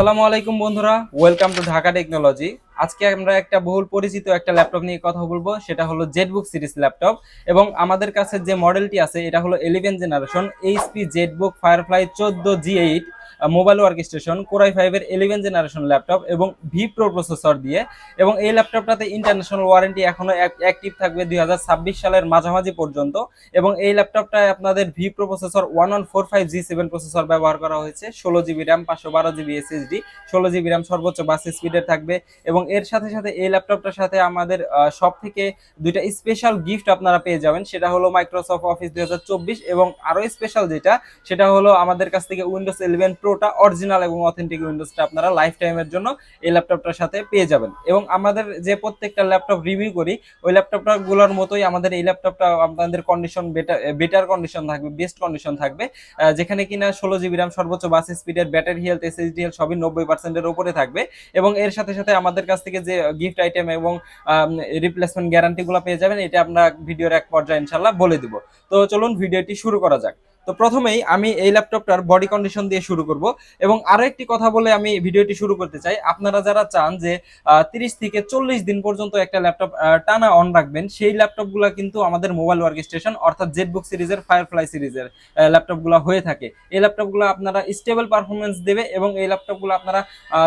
আসসালামু আলাইকুম বন্ধুরা ওয়েলকাম টু ঢাকা টেকনোলজি আজকে আমরা একটা বহুল পরিচিত একটা ল্যাপটপ নিয়ে কথা বলব, সেটা হলো জেটবুক সিরিজ ল্যাপটপ এবং আমাদের কাছে যে মডেলটি আছে, এটা হলো eleven generation HP EliteBook Firefly চোদ্দ G eight mobile workstation core i ফাইভের ইলেভেন জেনারেশন ল্যাপটপ এবং ভি প্রো প্রসেসর দিয়ে। এবং এই ল্যাপটপটাতে ইন্টারন্যাশনাল ওয়ারেন্টি এখনও অ্যাক্টিভ থাকবে দুই হাজার ছাব্বিশ সালের মাঝামাঝি পর্যন্ত। এবং এই ল্যাপটপটায় আপনাদের vPro processor one one four five G seven processor ব্যবহার করা হয়েছে। ষোলো জিবি র্যাম পাঁচশো বারো জিবি এসএসডি ষোলো জিবি র্যাম সর্বোচ্চ বাস স্পিডের থাকবে। এবং এর সাথে সাথে এই ল্যাপটপটার সাথে আমাদের সব থেকে দুইটা স্পেশাল গিফট আপনারা পেয়ে যাবেন, সেটা হলো মাইক্রোসফট অফিস দুই হাজার চব্বিশ এবং আরও স্পেশাল যেটা, সেটা হলো আমাদের কাছ থেকে উইন্ডোজ ইলেভেন প্রোটা অরিজিনাল এবং অথেন্টিক উইন্ডোজটা আপনারা লাইফ টাইমের জন্য এই ল্যাপটপটার সাথে পেয়ে যাবেন। এবং আমাদের যে প্রত্যেকটা ল্যাপটপ রিভিউ করি, ওই ল্যাপটপটা গুলোর মতোই আমাদের এই ল্যাপটপটা আপনাদের কন্ডিশন বেটার বেটার কন্ডিশন থাকবে বেস্ট কন্ডিশন থাকবে যেখানে কিনা ষোলো জিবি র্যাম সর্বোচ্চ বাস স্পিডের ব্যাটারি হেলথ এসএসডি হেলথ সবই নব্বই পার্সেন্টের উপরে থাকবে। এবং এর সাথে সাথে আমাদের কাছ থেকে যে গিফট আইটেম এবং রিপ্লেসমেন্ট গ্যারান্টিগুলো পেয়ে যাবেন, এটা আমরা ভিডিওর এক পর্যায়ে ইনশাল্লাহ বলে দিব। তো চলুন ভিডিওটি শুরু করা যাক। তো প্রথমেই আমি এই ল্যাপটপটার বডি কন্ডিশন দিয়ে শুরু করব এবং আরও একটি কথা বলে আমি ভিডিওটি শুরু করতে চাই। আপনারা যারা চান যে তিরিশ থেকে চল্লিশ দিন পর্যন্ত একটা ল্যাপটপ টানা অন রাখবেন, সেই ল্যাপটপগুলো কিন্তু আমাদের মোবাইল ওয়ার্ক স্টেশন অর্থাৎ জেটবুক সিরিজের ফায়ারফ্লাই সিরিজের ল্যাপটপগুলো হয়ে থাকে। এই ল্যাপটপগুলো আপনারা স্টেবল পারফরমেন্স দেবে এবং এই ল্যাপটপগুলো আপনারা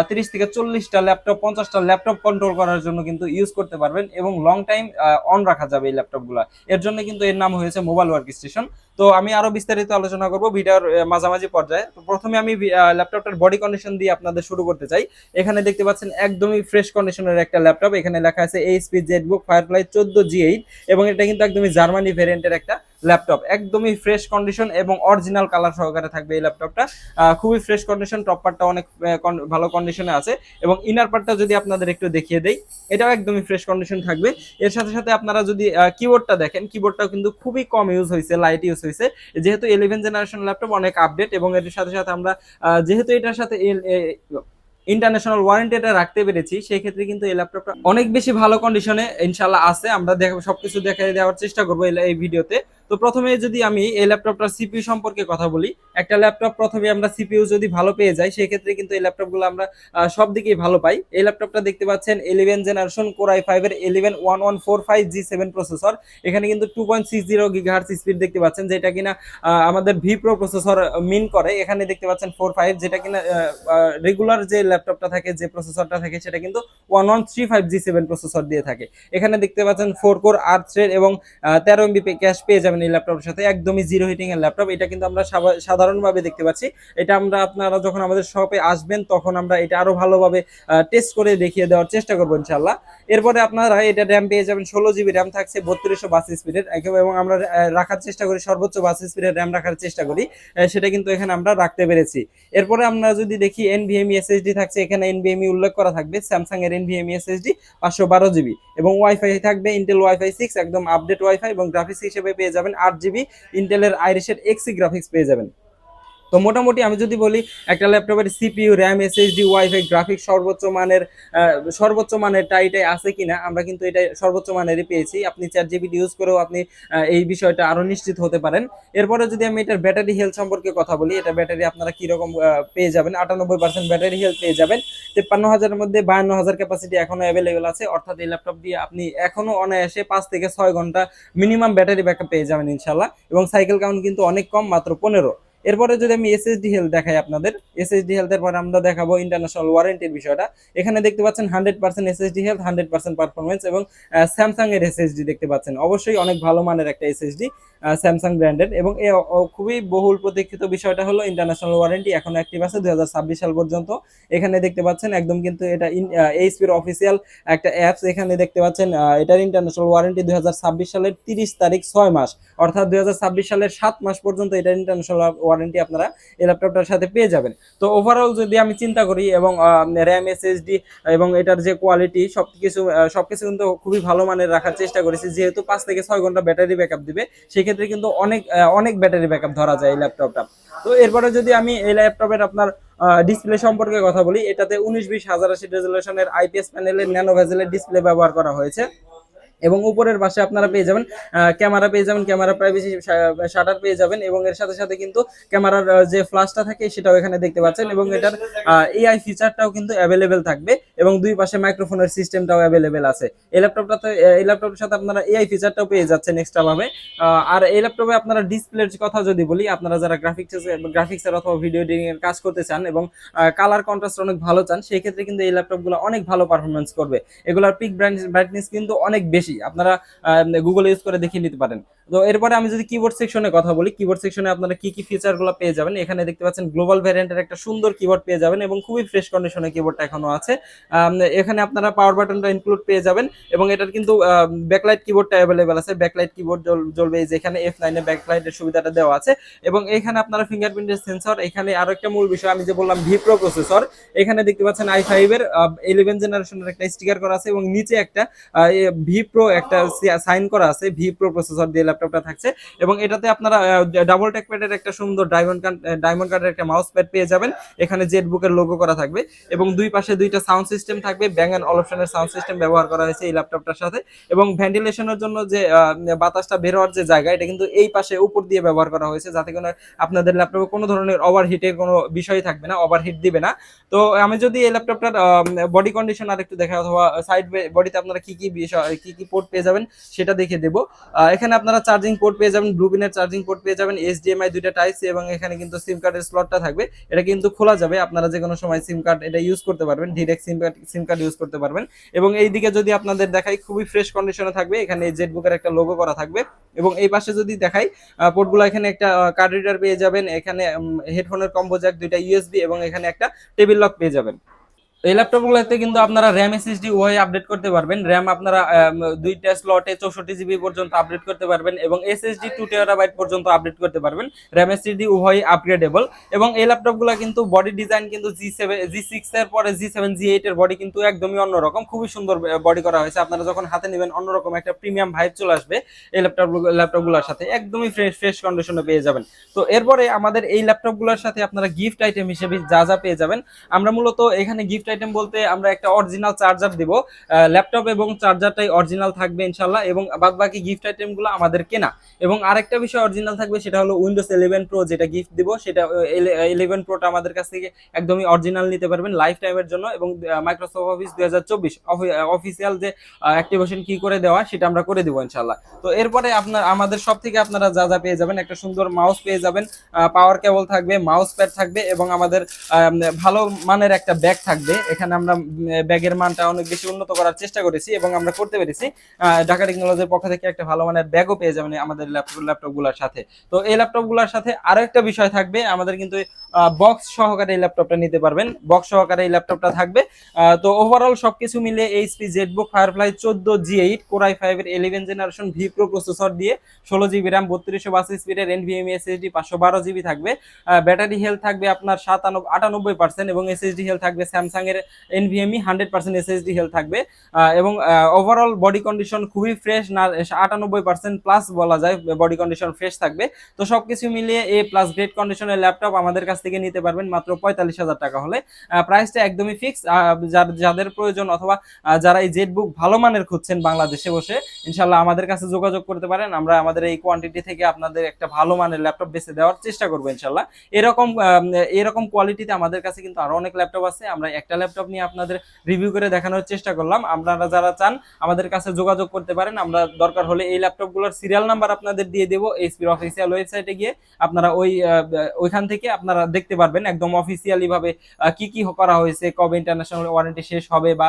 তিরিশ থেকে চল্লিশটা ল্যাপটপ, পঞ্চাশটা ল্যাপটপ কন্ট্রোল করার জন্য কিন্তু ইউজ করতে পারবেন এবং লং টাইম অন রাখা যাবে এই ল্যাপটপগুলো। এর জন্য কিন্তু এর নাম হয়েছে মোবাইল ওয়ার্ক স্টেশন তো আমি আরও বিস্তারিত আলোচনা করব, ভিডিওর মাঝামাঝি পর্যায়ে। তো প্রথমে আমি ল্যাপটপটার বডি কন্ডিশন দিয়ে আপনাদের শুরু করতে চাই। এখানে দেখতে পাচ্ছেন একদমই ফ্রেশ কন্ডিশনের একটা ল্যাপটপ। এখানে লেখা আছে এইচপি জেটবুক ফায়ারফ্লাই চোদ্দ জি এইট এবং এটা কিন্তু একদমই জার্মানি ভেরিয়েন্টের একটা ল্যাপটপ একদমই ফ্রেশ কন্ডিশন এবং অরিজিনাল কালার সহকারে থাকবে এই ল্যাপটপটা খুবই ফ্রেশ কন্ডিশন টপ পার্টটা অনেক ভালো কন্ডিশনে আছে এবং ইনার পার্টটা যদি আপনাদের একটু দেখিয়ে দেই, এটাও একদমই ফ্রেশ কন্ডিশন থাকবে। এর সাথে সাথে আপনারা যদি কিবোর্ডটা দেখেন কিবোর্ডটাও কিন্তু খুবই কম ইউজ হয়েছে লাইট ইউজ হয়েছে। যেহেতু ইলেভেন জেনারেশন ল্যাপটপ অনেক আপডেট এবং এর সাথে সাথে আমরা যেহেতু এটার সাথে ইন্টারন্যাশনাল ওয়ারেন্টি এটা রাখতে পেরেছি সেই ক্ষেত্রে কিন্তু এই ল্যাপটপটা অনেক বেশি ভালো কন্ডিশনে ইনশাল্লাহ আছে। আমরা দেখ, সবকিছু দেখাই দেওয়ার চেষ্টা করব এই ভিডিওতে তো প্রথমে যদি আমি এই ল্যাপটপটার সিপিইউ সম্পর্কে কথা বলি, একটা ল্যাপটপ প্রথমে আমরা সিপিইউ যদি ভালো পেয়ে যাই সেই ক্ষেত্রে কিন্তু এই ল্যাপটপগুলো আমরা সব দিকেই ভালো পাই। এই ল্যাপটপটা দেখতে পাচ্ছেন ইলেভেন জেনারেশন কোরাই ফাইভের eleven one one four five G seven processor এখানে কিন্তু two point six zero gigahertz speed দেখতে পাচ্ছেন, যেটা কিনা আমাদের ভি প্রো প্রসেসর মিন করে। এখানে দেখতে পাচ্ছেন ফোর ফাইভ যেটা কিনা রেগুলার যে ল্যাপটপটা থাকে, যে প্রসেসরটা থাকে, সেটা কিন্তু one one three five G seven processor দিয়ে থাকে। এখানে দেখতে পাচ্ছেন ফোর কোর আট থ্রেড এবং তেরো এমবি ক্যাশ পেয়ে যাবেন এই ল্যাপটপের সাথে একদমই জিরো হিটিং এর ল্যাপটপ এটা কিন্তু আমরা সাধারণভাবে দেখতে পাচ্ছি। এটা আমরা আপনারা যখন আমাদের শপে আসবেন, তখন আমরা এটা আরও ভালোভাবে টেস্ট করে দেখিয়ে দেওয়ার চেষ্টা করব ইনশাল্লাহ এরপরে আপনারা এটা র্যাম পেয়ে যাবেন, ষোলো জিবি র্যাম থাকছে, বত্রিশশো বাস স্পিডের এবং আমরা রাখার চেষ্টা করি, সর্বোচ্চ বাস স্পিডের র্যাম রাখার চেষ্টা করি। সেটা কিন্তু এখানে আমরা রাখতে পেরেছি। এরপরে আমরা যদি দেখি এনভিএমই এসএসডি থাকছে, এখানে এনভিএমই উল্লেখ করা থাকবে স্যামসাং এর এনভিএমই এসএসডি পাঁচশো বারো জিবি এবং ওয়াইফাই থাকবে ইন্টেল ওয়াইফাই সিক্স একদম আপডেট ওয়াইফাই এবং গ্রাফিক্স হিসেবে পেয়ে যাবেন আট জিবি ইন্টেলের আইরিশের এক্সি গ্রাফিক্স পেয়ে যাবেন। তো মোটামুটি আমি যদি বলি, একটা ল্যাপটপের CPU RAM SSD WiFi graphics সর্বোচ্চ মানের সর্বোচ্চ মানের টাইটাই আছে কিনা, আমরা কিন্তু এটা সর্বোচ্চ মানেরই পেয়েছি। আপনি চার জিবি ইউজ করেও আপনি এই বিষয়টা আরও নিশ্চিত হতে পারেন। এরপরে যদি আমি এটার ব্যাটারি হেলথ সম্পর্কে কথা বলি, এটা ব্যাটারি আপনারা কীরকম পেয়ে যাবেন? আটানব্বই পার্সেন্ট ব্যাটারি হেলথ পেয়ে যাবেন। তেপ্পান্ন হাজারের মধ্যে বায়ান্ন হাজার ক্যাপাসিটি এখনও অ্যাভেলেবেল আছে। অর্থাৎ এই ল্যাপটপ দিয়ে আপনি এখনও অনায়াসে পাঁচ থেকে ছয় ঘণ্টা মিনিমাম ব্যাটারি ব্যাকআপ পেয়ে যাবেন ইনশাল্লাহ এবং সাইকেল কাউন্ট কিন্তু অনেক কম, মাত্র পনেরো। এরপরে যদি আমি এসএসডি হেলথ দেখাই আপনাদের এসএসডি হেলথের পরে আমরা দেখাবো ইন্টারন্যাশনাল ওয়ারেন্টির বিষয়টা। এখানে দেখতে পাচ্ছেন hundred percent SSD health hundred percent performance এবং স্যামসাং এর এসএসডি দেখতে পাচ্ছেন। অবশ্যই অনেক ভালো মানের একটা এসএসডি স্যামসাং ব্র্যান্ডের এবং এ খুবই বহুল প্রতীক্ষিত বিষয়টা হলো ইন্টারন্যাশনাল ওয়ারেন্টি এখন অ্যাক্টিভ আছে দু হাজার ছাব্বিশ সাল পর্যন্ত। এখানে দেখতে পাচ্ছেন একদম কিন্তু এটা এইচপির অফিসিয়াল একটা অ্যাপস এখানে দেখতে পাচ্ছেন এটার ইন্টারন্যাশনাল ওয়ারেন্টি দু হাজার ছাব্বিশ সালের তিরিশ তারিখ ছয় মাস। অর্থাৎ দু হাজার ছাব্বিশ সালের সাত মাস পর্যন্ত এটার ইন্টারন্যাশনাল ওয়ারেন্টি আপনারা এই ল্যাপটপটার সাথে পেয়ে যাবেন। তো ওভারঅল যদি আমি চিন্তা করি এবং র্যাম এসএসডি এবং এটার যে কোয়ালিটি সবকিছু আহ, সবকিছু কিন্তু খুবই ভালো মানের রাখার চেষ্টা করেছি। যেহেতু পাঁচ থেকে ছয় ঘণ্টা ব্যাটারি ব্যাকআপ দিবে সেক্ষেত্রে কিন্তু অনেক অনেক ব্যাটারি ব্যাকআপ ধরা যায় এই ল্যাপটপটা তো এরপরে যদি আমি এই ল্যাপটপের আপনার ডিসপ্লে সম্পর্কে কথা বলি এটাতে উনিশ বিশ হাজার আশি রেজলিউশনের আইপিএস প্যানেলের ন্যানো ভেজেলের ডিসপ্লে ব্যবহার করা হয়েছে। এবং উপরের পাশে আপনারা পেয়ে যাবেন ক্যামেরা পেয়ে যাবেন ক্যামেরা প্রাইভেসি শাটার পেয়ে যাবেন এবং এর সাথে সাথে কিন্তু ক্যামেরার যে ফ্ল্যাশটা থাকে সেটাও এখানে দেখতে পাচ্ছেন এবং এটার এআই ফিচারটাও কিন্তু অ্যাভেলেবেল থাকবে এবং দুই পাশে মাইক্রোফোনের সিস্টেমটাও অ্যাভেলেবেল আছে। এই ল্যাপটপটাতে এই ল্যাপটপের সাথে আপনারা এআই ফিচারটাও পেয়ে যাচ্ছেন এক্সট্রা ভাবে। আহ, আর এই ল্যাপটপে আপনারা ডিসপ্লের কথা যদি বলি আপনারা যারা গ্রাফিক্স গ্রাফিক্সের অথবা ভিডিও এডিটিং এর কাজ করতে চান এবং কালার কন্ট্রাস্ট অনেক ভালো চান সেই ক্ষেত্রে কিন্তু এই ল্যাপটপগুলো অনেক ভালো পারফরমেন্স করবে। এগুলোর পিক ব্রাইটনেস কিন্তু অনেক বেশি। আপনারা গুগল ইউজ করে দেখিয়ে নিতে পারেন। তো এরপরে আমি যদি কিবোর্ড সেকশনে কথা বলি কিবোর্ড সেকশনে আপনারা কি কি ফিচারগুলো পেয়ে যাবেন, এখানে দেখতে পাচ্ছেন গ্লোবাল ভ্যারিয়েন্টের একটা সুন্দর কিবোর্ড পেয়ে যাবেন এবং খুবই ফ্রেশ কন্ডিশনে কিবোর্ডটা এখনও আছে। এখানে আপনারা পাওয়ার বাটনটা ইনক্লুড পেয়ে যাবেন এবং এটার কিন্তু ব্যাকলাইট কিবোর্ডটা অ্যাভেলেবেল আছে। ব্যাকলাইট কিবোর্ড জ্বলবে এই যে এখানে এফ নাইনে ব্যাকলাইটের সুবিধাটা দেওয়া আছে। এবং এখানে আপনারা ফিঙ্গারপ্রিন্টের সেন্সর এখানে আরও একটা মূল বিষয়, আমি যে বললাম ভি প্রো প্রসেসর এখানে দেখতে পাচ্ছেন আই ফাইভ এর ইলেভেন জেনারেশনের একটা স্টিকার করা আছে এবং নিচে একটা ভি প্রো একটা সাইন করা আছে ভি প্রো প্রসেসর দিয়ে ল্যাপটপটা থাকছে এবং এটাতে আপনারা ডাবল ট্যাক প্যাডের একটা সুন্দর ডায়মন্ড ডায়মন্ড কার্ডের একটা মাউস প্যাড পেয়ে যাবেন। এখানে জেট বুকের লোগো করা থাকবে এবং দুই পাশে দুইটা সাউন্ড সিস্টেম থাকবে। ব্যাং অ্যান্ড অল অপশনের সাউন্ড সিস্টেম ব্যবহার করা হয়েছে এই ল্যাপটপটার সাথে। এবং ভেন্টিলেশনের জন্য যে বাতাসটা বের হওয়ার যে জায়গা, এটা কিন্তু এই পাশে উপর দিয়ে ব্যবহার করা হয়েছে যাতে কোনো আপনাদের ল্যাপটপে কোনো ধরনের ওভারহিটের কোনো বিষয় থাকবে না ওভারহিট দিবে না। তো আমি যদি এই ল্যাপটপটার বডি কন্ডিশন আর একটু দেখা অথবা সাইড বডিতে আপনারা কি কি বিষয়, কি কি পোর্ট পেয়ে যাবেন সেটা দেখে দেবো। এখানে আপনারা চার্জিং পোর্ট পেয়ে যাবেন ব্লুপিনের চার্জিং পোর্ট পেয়ে যাবেন এইচডিএমআই দুইটা টাইপ এবং এখানে কিন্তু সিম কার্ডের স্লটটা থাকবে। এটা কিন্তু খোলা যাবে, আপনারা যে কোনো সময় সিম কার্ড এটা ইউজ করতে পারবেন direct SIM card SIM card use করতে পারবেন। এবং এই দিকে যদি আপনাদের দেখাই, খুবই ফ্রেশ কন্ডিশনে থাকবে, এখানে জেট বুকের একটা লোগো করা থাকবে। এবং এই পাশে যদি দেখাই পোর্টগুলো এখানে একটা কার্ড রিডার পেয়ে যাবেন, এখানে হেডফোনের কম্বো জ্যাক দুইটা ইউএসবি এবং এখানে একটা টেবিল লক পেয়ে যাবেন। এই ল্যাপটপগুলোতে কিন্তু আপনারা র্যাম এসএসডি ওয়াই আপডেট করতে পারবেন। র্যাম আপনারা দুইটা স্লটে চৌষট্টি জিবি পর্যন্ত আপডেট করতে পারবেন এবং এসএসডি টু টেরাবাইট পর্যন্ত আপডেট করতে পারবেন। র্যাম এসএসডি উভয় আপগ্রেডেবল এবং এই ল্যাপটপগুলো কিন্তু বডি ডিজাইন কিন্তু জি সেভেন জি সিক্স এর পরে জি সেভেন জি এইট এর বডি কিন্তু একদমই অন্যরকম। খুবই সুন্দর বডি করা হয়েছে। আপনারা যখন হাতে নেবেন অন্যরকম একটা প্রিমিয়াম ভাইব চলে আসবে এই ল্যাপটপ ল্যাপটপগুলোর সাথে। একদমই ফ্রেশ ফ্রেশ কন্ডিশনে পেয়ে যাবেন। তো এরপরে আমাদের এই ল্যাপটপগুলোর সাথে আপনারা গিফট আইটেম হিসেবে যা যা পেয়ে যাবেন, আমরা মূলত এখানে গিফট আইটেম বলতে আমরা একটা অরিজিনাল চার্জার দিব। ল্যাপটপ এবং চার্জারটাই অরিজিনাল থাকবে ইনশাল্লাহ এবং বাদ বাকি গিফট আইটেমগুলো আমাদের কেনা। এবং আরেকটা বিষয় অরিজিনাল থাকবে সেটা হলো উইন্ডোজ ইলেভেন প্রো যেটা গিফট দিব সেটা ইলেভেন প্রোটা আমাদের কাছ থেকে একদমই অরিজিনাল নিতে পারবেন লাইফ টাইমের জন্য এবং মাইক্রোসফট অফিস দুই হাজার চব্বিশ অফিসিয়াল যে অ্যাক্টিভেশন কি করে দেওয়া সেটা আমরা করে দেবো ইনশাল্লাহ তো এরপরে আপনার আমাদের সব থেকে আপনারা যা যা পেয়ে যাবেন একটা সুন্দর মাউস পেয়ে যাবেন পাওয়ার কেবল থাকবে মাউস প্যাড থাকবে এবং আমাদের আম, ভালো মানের একটা ব্যাগ থাকবে। এখানে আমরা ব্যাগের মানটা অনেক বেশি উন্নত করার চেষ্টা করেছি এবং আমরা করতে পেরেছি। ঢাকা টেকনোলজির পক্ষ থেকে একটা ভালো মানের ব্যাগও পেয়ে যাবেন আমাদের ল্যাপটপ ল্যাপটপগুলোর সাথে। তো এই ল্যাপটপগুলোর সাথে আরও একটা বিষয় থাকবে, আমাদের কিন্তু বক্স সহকারে এই ল্যাপটপটা নিতে পারবেন। বক্স সহকারে এই ল্যাপটপটা থাকবে। তো ওভারঅল সবকিছু মিলে এইচপি জেটবুক ফায়ারফ্লাই চোদ্দ G eight core i five এর eleven generation vPro processor দিয়ে ষোলো জিবি র্যাম বত্রিশশো বাস স্পিডের এনভিএমই এসএসডি পাঁচশো বারো জিবি থাকবে। ব্যাটারি হেলথ থাকবে আপনার সাতানব্বই আটানব্বই পার্সেন্ট এবং এসএসডি হেলথ থাকবে Samsung NVMe hundred percent SSD health থাকবে। এবং ওভারঅল বডি কন্ডিশন খুবই ফ্রেশ না, আটানব্বই পার্সেন্ট প্লাস বলা যায় বডি কন্ডিশন ফ্রেশ থাকবে। তো সবকিছু মিলিয়ে এ প্লাস গ্রেড কন্ডিশনের ল্যাপটপ আমাদের কাছ থেকে নিতে পারবেন মাত্র পঁয়তাল্লিশ হাজার টাকা হলে। প্রাইসটা একদমই ফিক্স যাদের প্রয়োজন অথবা যারা এই জেট বুক ভালো মানের খুঁজছেন বাংলাদেশে বসে ইনশাল্লাহ আমাদের কাছে যোগাযোগ করতে পারেন। আমরা আমাদের এই কোয়ান্টিটি থেকে আপনাদের একটা ভালো মানের ল্যাপটপ বেছে দেওয়ার চেষ্টা করব ইনশাল্লাহ এরকম এরকম কোয়ালিটিতে আমাদের কাছে কিন্তু আরও অনেক ল্যাপটপ আছে। আমরা একটা ল্যাপটপ নিয়ে আপনাদের রিভিউ করে দেখানোর চেষ্টা করলাম। আপনারা যারা চান আমাদের কাছে যোগাযোগ করতে পারেন আমরা দরকার হলে এই ল্যাপটপগুলোর সিরিয়াল নাম্বার আপনাদের দিয়ে দেবো এইচপির অফিসিয়াল ওয়েবসাইটে গিয়ে। আপনারা ওই ওইখান থেকে আপনারা দেখতে পারবেন একদম অফিসিয়ালি ভাবে আহ, কি কি করা হয়েছে কবে ইন্টারন্যাশনাল ওয়ারেন্টি শেষ হবে বা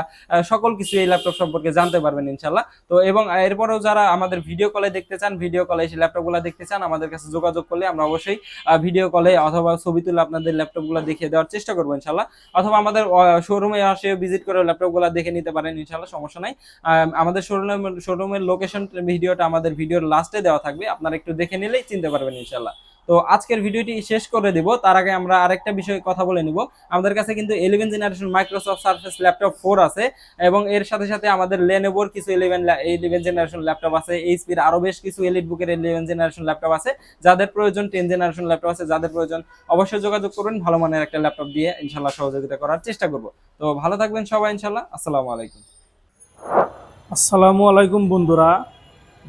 সকল কিছু এই ল্যাপটপ সম্পর্কে জানতে পারবেন ইনশাল্লাহ তো এবং এরপরেও যারা আমাদের ভিডিও কলে দেখতে চান ভিডিও কলে এসে ল্যাপটপগুলো দেখতে চান আমাদের কাছে যোগাযোগ করলে আমরা অবশ্যই ভিডিও কলে অথবা ছবি তুলে আপনাদের ল্যাপটপগুলো দেখিয়ে দেওয়ার চেষ্টা করব ইনশাল্লাহ অথবা আমাদের শোরুমে আসে ভিজিট করে ল্যাপটপগুলো দেখে নিতে পারেন ইনশাল্লাহ সমস্যা নাই। আম, আমাদের শোরুমের শোরুমের লোকেশন ভিডিওটা আমাদের ভিডিওর লাস্টে দেওয়া থাকবে আপনারা একটু দেখে নিলেই চিনতে পারবেন ইনশাল্লাহ তো আজকের ভিডিওটি শেষ করে দিব। তার আগে আমরা আরেকটা বিষয়ে কথা বলে নিব। আমাদের কাছে কিন্তু eleven generation Microsoft Surface laptop four আছে এবং এর সাথে সাথে আমাদের লেনোভোর কিছু ইলেভেন ইলেভেন জেনারেশন ল্যাপটপ আছে। এইচপির আরও বেশ কিছু এলিট বুকের ইলেভেন জেনারেশন ল্যাপটপ আছে। যাদের প্রয়োজন টেন জেনারেশন ল্যাপটপ আছে, যাদের প্রয়োজন অবশ্যই যোগাযোগ করবেন ভালো মানের একটা ল্যাপটপ দিয়ে ইনশাল্লাহ সহযোগিতা করার চেষ্টা করব। তো ভালো থাকবেন সবাই ইনশাল্লাহ আসসালামু আলাইকুম। আসসালামু আলাইকুম বন্ধুরা।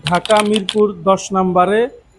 ঢাকা মিরপুর দশ নম্বরে